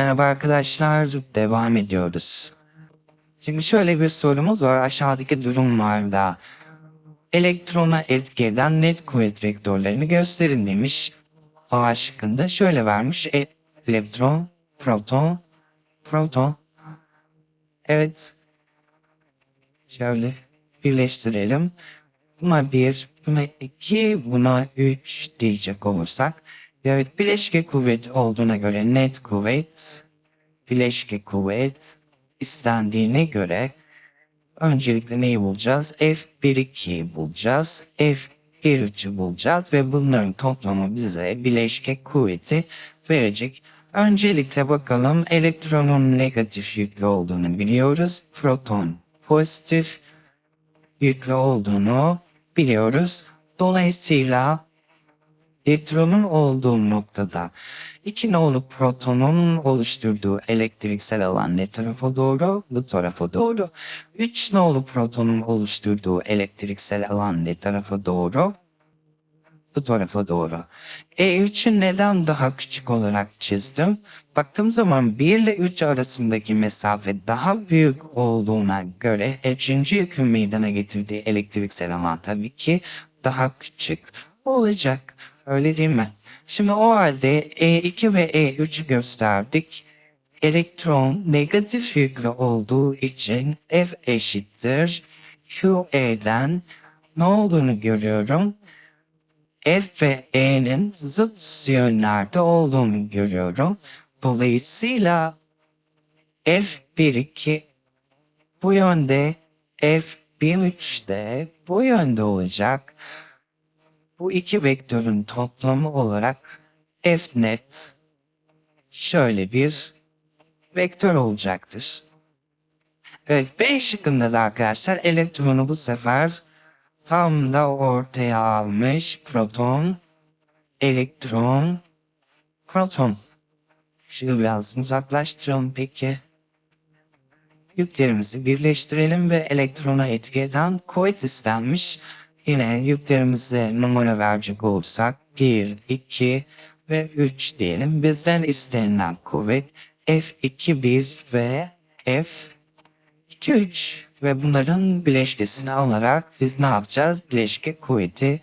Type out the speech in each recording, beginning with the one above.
Merhaba arkadaşlar, devam ediyoruz. Şimdi şöyle bir sorumuz var. Aşağıdaki durumlarda elektrona etki eden net kuvvet vektörlerini gösterin demiş. A şıkkında şöyle vermiş. E, elektron, proton, proton. Evet. Şöyle birleştirelim. Buna bir, buna iki, buna üç diyecek olursak. Evet bileşke kuvvet olduğuna göre net kuvvet, bileşke kuvvet istendiğine göre öncelikle neyi bulacağız? F1-2'yi bulacağız. F1-3'ü bulacağız ve bunların toplamı bize bileşke kuvveti verecek. Öncelikle bakalım elektronun negatif yüklü olduğunu biliyoruz. Proton pozitif yüklü olduğunu biliyoruz. Dolayısıyla elektronun olduğu noktada iki nolu protonun oluşturduğu elektriksel alan ne tarafa doğru? Bu tarafa doğru. Üç nolu protonun oluşturduğu elektriksel alan ne tarafa doğru? Bu tarafa doğru. E3'ü neden daha küçük olarak çizdim? Baktığım zaman 1 ile 3 arasındaki mesafe daha büyük olduğuna göre üçüncü yükün meydana getirdiği elektriksel alan tabii ki daha küçük olacak. Öyle değil mi? Şimdi o halde E2 ve E3 gösterdik. Elektron negatif yüklü olduğu için F eşittir QE'den ne olduğunu görüyorum. F ve E'nin zıt yönlerde olduğunu görüyorum. Dolayısıyla F1-2 bu yönde F1-3 de bu yönde olacak. Bu iki vektörün toplamı olarak F net şöyle bir vektör olacaktır. Evet B şıkkında da arkadaşlar elektronu bu sefer tam da ortaya almış proton, elektron, proton. Şimdi biraz uzaklaştıralım peki. Yüklerimizi birleştirelim ve elektrona etki eden kuvvet istenmiş. Yine yüklerimize numara verecek olursak 1, 2 ve 3 diyelim. Bizden istenilen kuvvet F2, 1 ve F2, 3 ve bunların bileşkesini alarak biz ne yapacağız? Bileşke kuvveti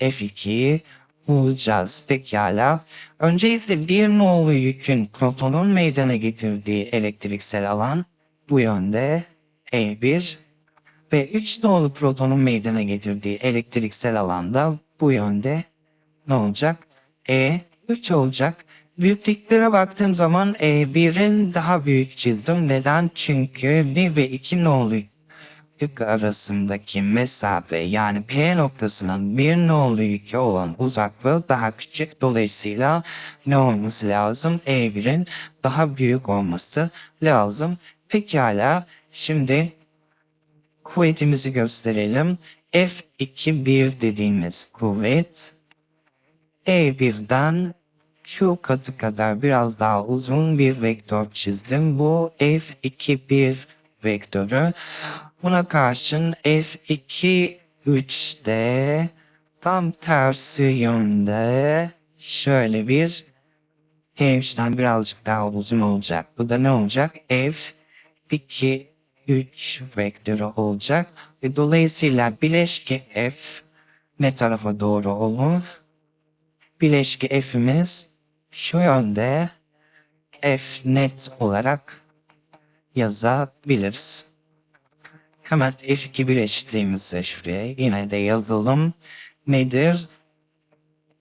F2'yi bulacağız. Pekala. Öncelikle bir nolu yükün protonun meydana getirdiği elektriksel alan bu yönde E1 ve 3 nolu protonun meydana getirdiği elektriksel alanda bu yönde ne olacak? E3 olacak. Büyüklüklere baktığım zaman E1'in daha büyük çizdim. Neden? Çünkü 1 ve 2 nolu yük arasındaki mesafe yani P noktasının bir nolu yükü olan uzaklığı daha küçük. Dolayısıyla ne olması lazım? E1'in daha büyük olması lazım. Pekala şimdi kuvvetimizi gösterelim. F2 dediğimiz kuvvet E1'den Q katı kadar biraz daha uzun bir vektör çizdim. Bu F2 vektörü. Buna karşın F2 3'de tam tersi yönde şöyle bir F3'ten birazcık daha uzun olacak. Bu da ne olacak? F2 3 vektörü olacak. Ve dolayısıyla bileşke F ne tarafa doğru olur? Bileşke F'imiz şu yönde F net olarak yazabiliriz. Hemen F2 bileştiğimizi şuraya yine de yazalım. Nedir?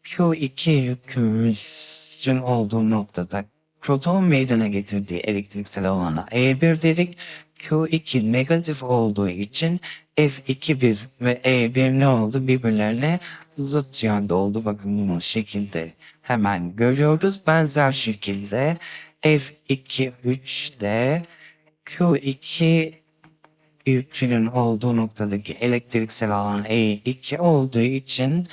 Q2 yükümüzün olduğu noktada proton meydana getirdiği elektriksel alana E1 dedik. Q2 negatif olduğu için F2 ve E1 ne oldu? Birbirlerine zıt yönde oldu. Bakın bunu şekilde hemen görüyoruz. Benzer şekilde F2 3'de Q2 yükünün olduğu noktadaki elektriksel alan E2 olduğu için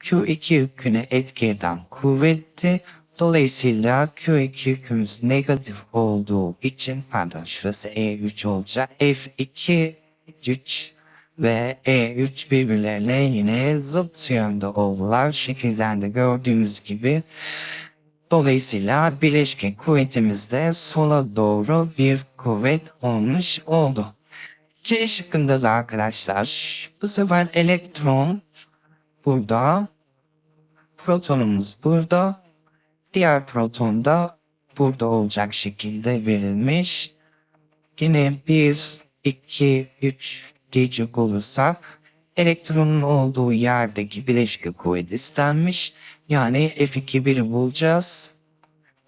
Q2 yüküne etki eden kuvvetti. Dolayısıyla Q2 yükümüz negatif olduğu için pardon şurası E3 olacak. F2 3 ve E3 birbirlerine yine zıt yönde oldular. Şekilden de gördüğümüz gibi Dolayısıyla bileşke kuvvetimiz de sola doğru bir kuvvet olmuş oldu. C şıkkında da arkadaşlar bu sefer elektron burada, protonumuz burada, diğer proton da burada olacak şekilde verilmiş. Yine 1, 2, 3 diyecek olursak elektronun olduğu yerdeki bileşke kuvvet istenmiş. Yani F2 bulacağız.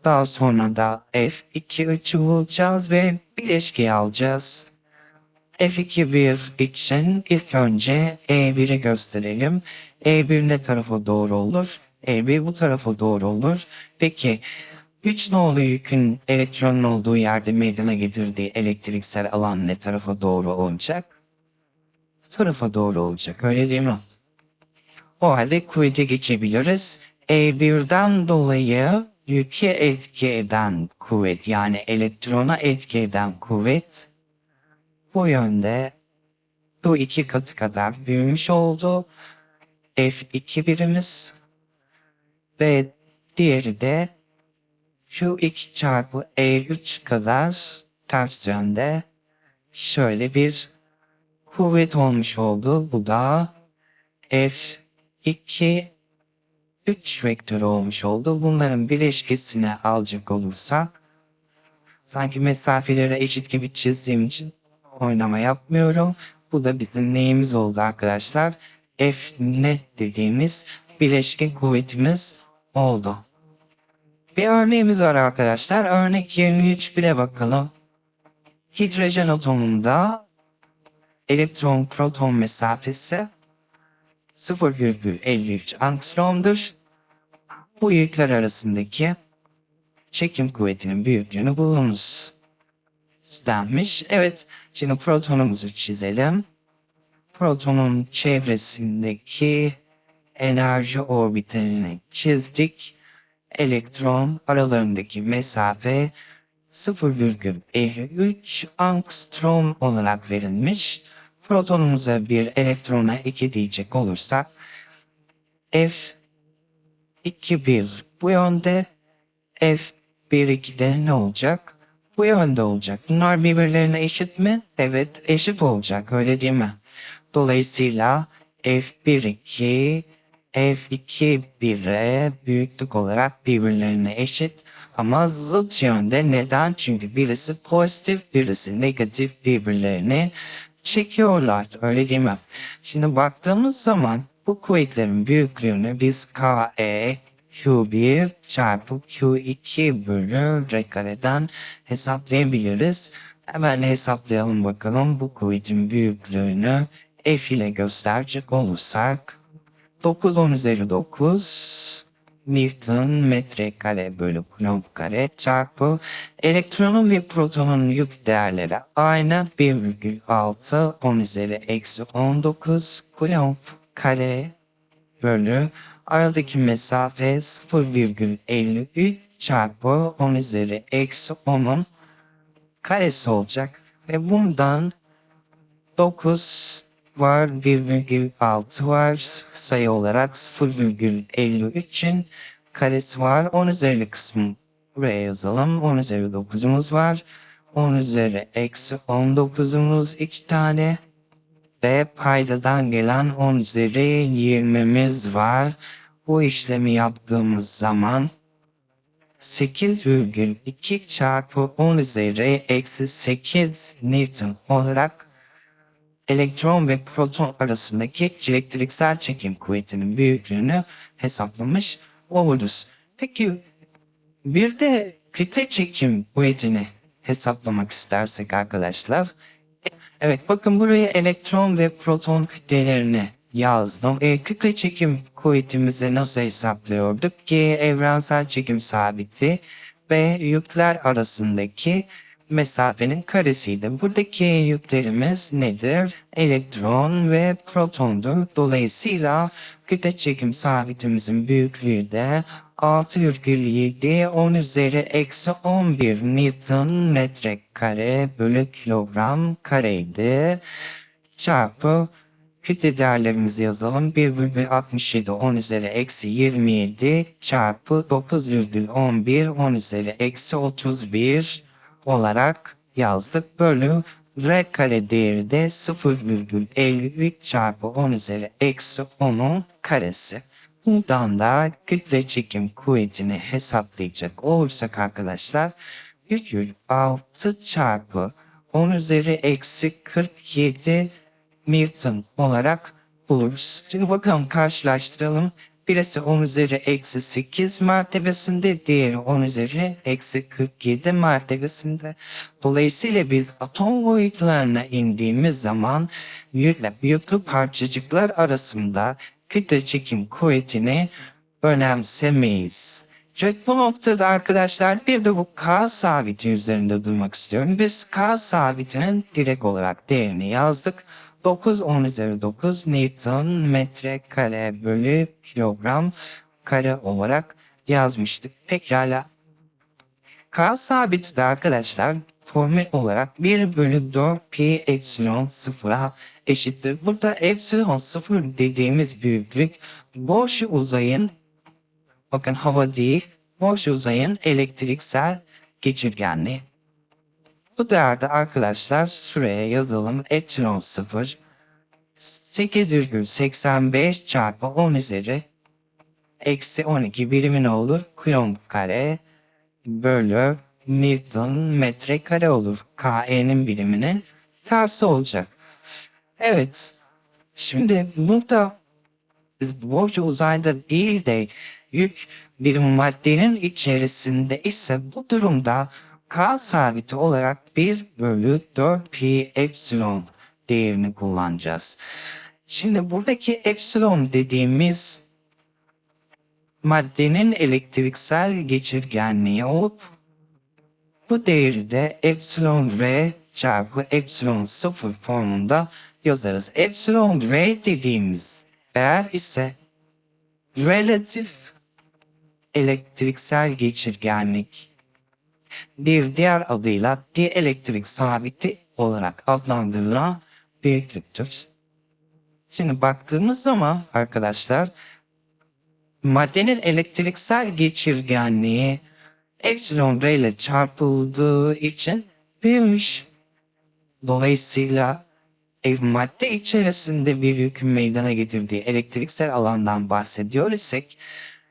Daha sonra da F2 3'ü bulacağız ve bileşkeyi alacağız. F2 için ilk önce E1'i gösterelim. E1 ne tarafa doğru olur? E1 bu tarafa doğru olur. Peki 3 nolu yükün elektronun olduğu yerde meydana getirdiği elektriksel alan ne tarafa doğru olacak? Bu tarafa doğru olacak öyle değil mi? O halde kuvvete geçebiliriz. E1'den dolayı yüke etki eden kuvvet yani elektrona etki eden kuvvet bu yönde bu iki katı kadar büyümüş oldu. F2 birimiz ve diğeri de Q2 çarpı E3 kadar ters yönde şöyle bir kuvvet olmuş oldu. Bu da F2 3 vektör olmuş oldu. Bunların bileşkesini alacak olursak sanki mesafeleri eşit gibi çizdiğim için oynama yapmıyorum. Bu da bizim neyimiz oldu arkadaşlar? F net dediğimiz bileşke kuvvetimiz oldu. Bir örneğimiz var arkadaşlar. Örnek 23 bile bakalım. Hidrojen atomunda elektron proton mesafesi 0,53 angstromdur. Bu yükler arasındaki çekim kuvvetinin büyüklüğünü bulunuz denmiş. Evet, şimdi protonumuzu çizelim. Protonun çevresindeki enerji orbitalini çizdik. Elektron aralarındaki mesafe 0,53 angstrom olarak verilmiş. Protonumuza bir elektrona 2 diyecek olursak F 2 1 bu yönde F 1 2'de ne olacak? bu yönde olacak. Bunlar birbirlerine eşit mi? Evet eşit olacak öyle değil mi? Dolayısıyla F1 2 F2 1'e büyüklük olarak birbirlerine eşit ama zıt yönde neden? Çünkü birisi pozitif birisi negatif birbirlerini çekiyorlar öyle değil mi? Şimdi baktığımız zaman bu kuvvetlerin büyüklüğünü biz KE Q1 çarpı Q2 bölü R kareden hesaplayabiliriz. Hemen hesaplayalım bakalım bu kuvvetin büyüklüğünü F ile gösterecek olursak 9 10 üzeri 9 Newton metre kare bölü kulomb kare çarpı elektronun ve protonun yük değerleri aynı 1,6 10 üzeri eksi 19 kulomb kare bölü Aradaki mesafe 0,53 çarpı 10 üzeri eksi 10'un karesi olacak. Ve bundan 9 var, 1,6 var sayı olarak 0,53'ün karesi var. 10 üzeri kısmı buraya yazalım. 10 üzeri 9'umuz var. 10 üzeri eksi 19'umuz 2 tane ve paydadan gelen 10 üzeri 20'miz var. Bu işlemi yaptığımız zaman 8,2 çarpı 10 üzeri eksi 8 Newton olarak elektron ve proton arasındaki elektriksel çekim kuvvetinin büyüklüğünü hesaplamış oluruz. Peki bir de kütle çekim kuvvetini hesaplamak istersek arkadaşlar Evet bakın buraya elektron ve proton kütlelerini yazdım. E, kütle çekim kuvvetimizi nasıl hesaplıyorduk ki evrensel çekim sabiti ve yükler arasındaki mesafenin karesiydi. Buradaki yüklerimiz nedir? Elektron ve protondur. Dolayısıyla kütle çekim sabitimizin büyüklüğü de 6,7 10 üzeri eksi 11 Newton metre kare bölü kilogram kareydi. Çarpı Kütle değerlerimizi yazalım. 1,67 10 üzeri eksi 27 çarpı 9,11 10 üzeri eksi 31 olarak yazdık. Bölü r kare değeri de 0,53 çarpı 10 üzeri eksi 10'un karesi. Buradan da kütle çekim kuvvetini hesaplayacak olursak arkadaşlar 3,6 çarpı 10 üzeri eksi 47 Newton olarak buluruz. Şimdi bakalım karşılaştıralım. Birisi 10 üzeri eksi 8 mertebesinde, diğeri 10 üzeri eksi 47 mertebesinde. Dolayısıyla biz atom boyutlarına indiğimiz zaman yüklü, yüklü parçacıklar arasında kütle çekim kuvvetini önemsemeyiz. Evet bu noktada arkadaşlar bir de bu K sabiti üzerinde durmak istiyorum. Biz K sabitinin direkt olarak değerini yazdık. 9 10 üzeri 9 Newton metre kare bölü kilogram kare olarak yazmıştık. Pekala. K sabiti de arkadaşlar formül olarak 1 bölü 4 pi epsilon sıfıra eşittir. Burada epsilon sıfır dediğimiz büyüklük boş uzayın bakın hava değil boş uzayın elektriksel geçirgenliği. Bu değerde arkadaşlar şuraya yazalım. Epsilon 0 8,85 çarpı 10 üzeri eksi 12 birimi ne olur? Kulomb kare bölü Newton metre kare olur. KE'nin biriminin tersi olacak. Evet. Şimdi burada biz boş uzayda değil de yük bir maddenin içerisinde ise bu durumda K sabiti olarak 1 bölü 4 pi epsilon değerini kullanacağız. Şimdi buradaki epsilon dediğimiz maddenin elektriksel geçirgenliği olup bu değeri de epsilon r çarpı epsilon 0 formunda yazarız. Epsilon r dediğimiz değer ise relatif elektriksel geçirgenlik bir diğer adıyla dielektrik sabiti olarak adlandırılan büyüklüktür. Şimdi baktığımız zaman arkadaşlar maddenin elektriksel geçirgenliği epsilon r ile çarpıldığı için büyümüş. Dolayısıyla e, madde içerisinde bir yükün meydana getirdiği elektriksel alandan bahsediyor isek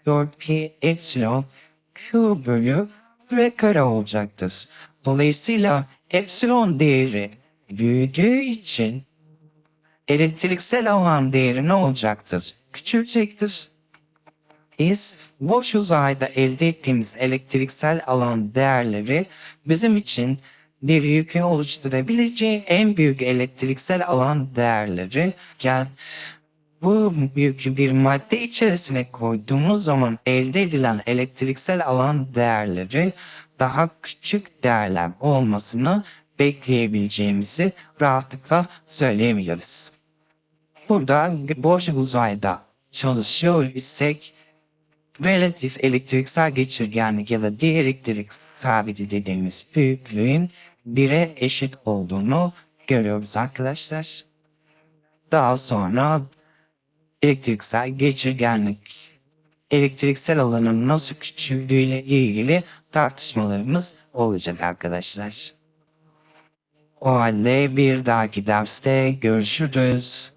4pi epsilon q bölü r kare olacaktır. Dolayısıyla epsilon değeri büyüdüğü için elektriksel alan değeri ne olacaktır? Küçülecektir. Biz boş uzayda elde ettiğimiz elektriksel alan değerleri bizim için bir yükü oluşturabileceği en büyük elektriksel alan değerleri yani bu yükü bir madde içerisine koyduğumuz zaman elde edilen elektriksel alan değerleri daha küçük değerler olmasını bekleyebileceğimizi rahatlıkla söyleyebiliriz. Burada boş uzayda çalışıyor isek relatif elektriksel geçirgenlik ya da dielektrik sabiti dediğimiz büyüklüğün bire eşit olduğunu görüyoruz arkadaşlar. Daha sonra elektriksel geçirgenlik elektriksel alanın nasıl küçüldüğüyle ilgili tartışmalarımız olacak arkadaşlar. O halde bir dahaki derste görüşürüz.